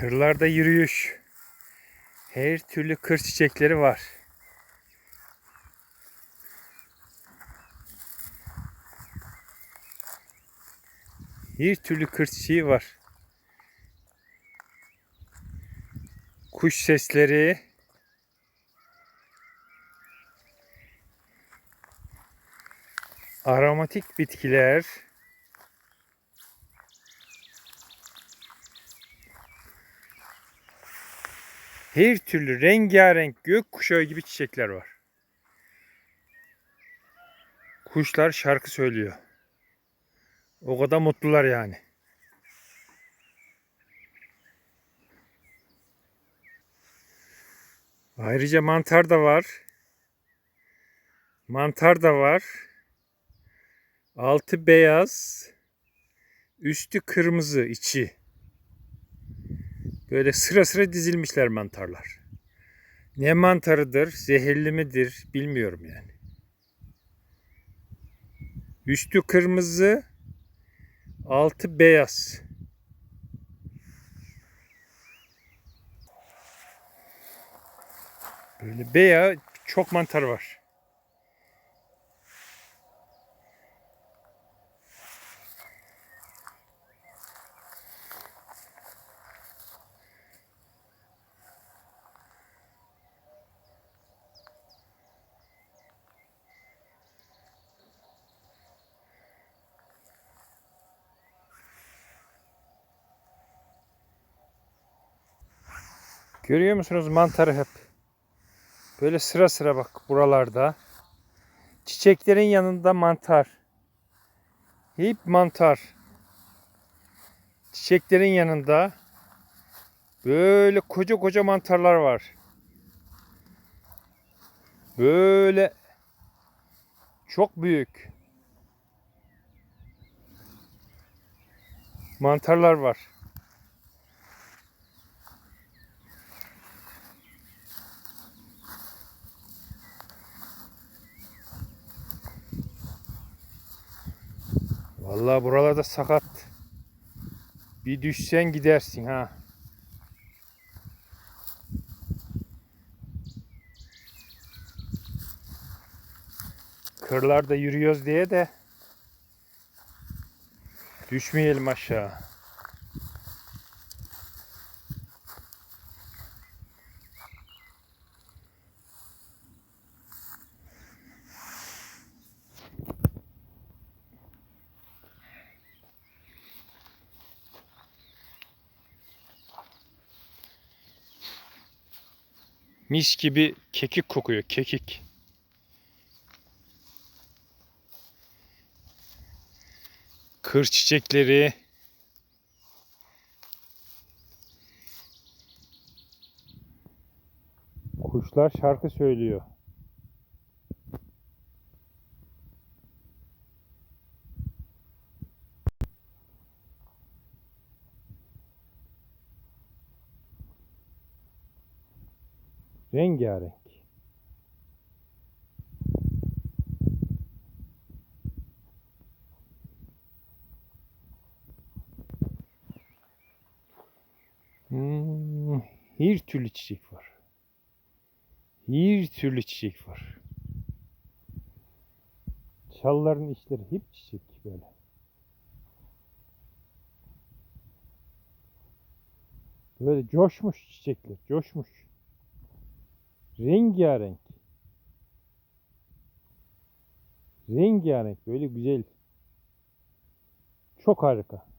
Kırlarda yürüyüş. Her türlü kır çiçekleri var. Her türlü kır çiçeği var. Kuş sesleri. Aromatik bitkiler. Her türlü rengarenk gökkuşağı gibi çiçekler var. Kuşlar şarkı söylüyor. O kadar mutlular yani. Ayrıca mantar da var. Mantar da var. Altı beyaz, üstü kırmızı içi. Böyle sıra sıra dizilmişler mantarlar. Ne mantarıdır, zehirli midir bilmiyorum yani. Üstü kırmızı, altı beyaz. Böyle beyaz çok mantar var. Görüyor musunuz mantarı hep? Böyle sıra sıra bak buralarda. Çiçeklerin yanında mantar. Hep mantar. Çiçeklerin yanında böyle koca koca mantarlar var. Böyle çok büyük mantarlar var. Vallahi buralarda sakat. Bir düşsen gidersin ha. Kırlarda yürüyoruz diye de düşmeyelim aşağı. Mis gibi kekik kokuyor, kekik. Kır çiçekleri. Kuşlar şarkı söylüyor. Rengarenk. Hmm, her türlü çiçek var. Her türlü çiçek var. Çalların içleri hep çiçek böyle. Böyle coşmuş çiçekler, coşmuş. Rengarenk. Rengarenk böyle güzel. Çok harika.